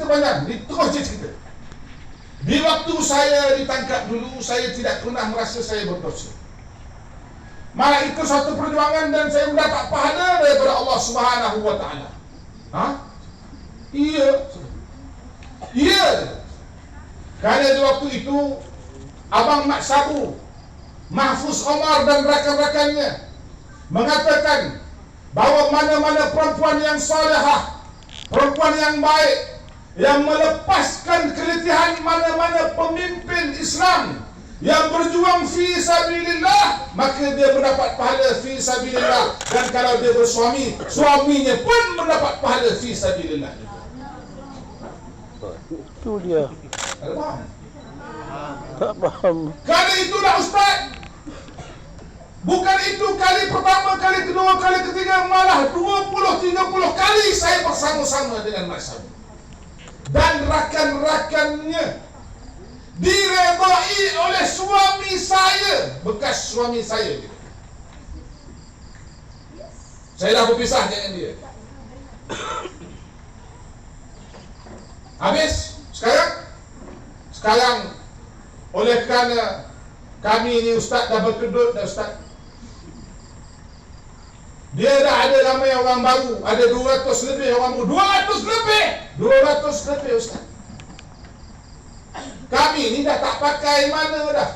cerita panjang. Dia terus je cerita. Di waktu saya ditangkap dulu, saya tidak pernah merasa saya berdosa. Malah itu satu perjuangan dan saya mendapat pahala daripada Allah Subhanahu wa taala. Ha? Iya. Iya. Kerana di waktu itu Abang Mak Sabu, Mahfuz Omar dan rakan-rakannya mengatakan bahawa mana-mana perempuan yang salihah, perempuan yang baik, yang melepaskan keletihan mana-mana pemimpin Islam yang berjuang fi sabilillah maka dia mendapat pahala fi sabilillah dan kalau dia bersuami suaminya pun mendapat pahala fi sabilillah Itu dia. Faham? Tak faham. Kali itulah Ustaz Bukan itu kali pertama, kali kedua, kali ketiga Malah 20-30 kali saya bersama-sama dengan Sabu Dan rakan-rakannya Diredai oleh suami saya. Bekas suami saya. Saya dah berpisah dengan dia. Habis? Sekarang? Sekarang Oleh kerana Kami ni ustaz dah berkedut dah ustaz Dia dah ada ramai orang baru. Ada 200 lebih orang baru. 200 lebih! 200 lebih ustaz. Kami ni dah tak pakai mana dah.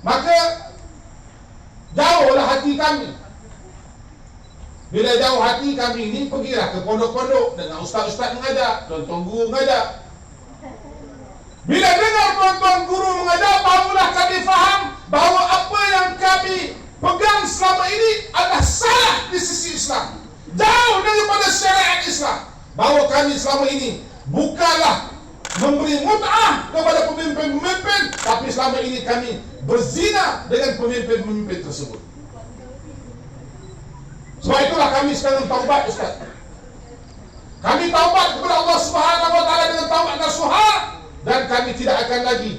Maka Jauhlah hati kami. Bila jauh hati kami ni pergilah ke pondok-pondok dengan ustaz-ustaz mengajar, tuan-tuan guru mengajar. Bila dengar tuan-tuan guru mengajar, barulah kami faham bahawa apa yang kami pegang selama ini adalah salah di sisi Islam. Jauh daripada syariat Islam. Bahawa kami selama ini bukanlah memberi mut'ah kepada pemimpin-pemimpin, tapi selama ini kami berzina dengan pemimpin-pemimpin tersebut. Sebab itulah kami sekarang taubat Ustaz. Kami taubat kepada Allah Subhanahu wa taala dengan taubat nasuha dan kami tidak akan lagi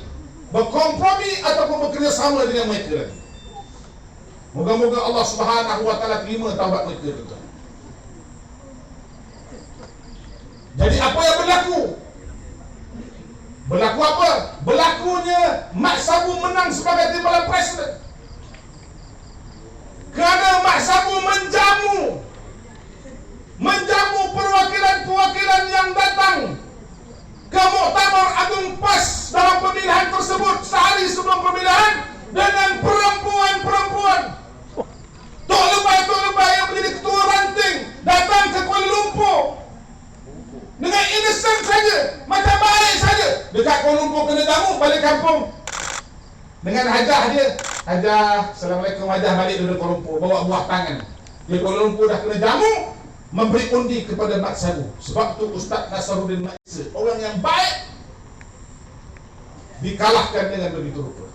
berkompromi ataupun bekerjasama dengan mereka lagi. Moga-moga Allah Subhanahu wa taala terima taubat mereka itu. Jadi apa yang berlaku? Berlaku apa? Berlakunya Mak Sabu menang sebagai timbalan presiden. Dekat Kuala Lumpur kena jamu Balik kampung. Dengan hajah dia. Hajah, Assalamualaikum Hajah balik dulu Kuala Lumpur. Bawa buah tangan. Di Kuala Lumpur dah kena jamu Memberi undi kepada Mak Sabu Sebab tu Ustaz Nasaruddin Maisa Orang yang baik Dikalahkan dengan begitu rupa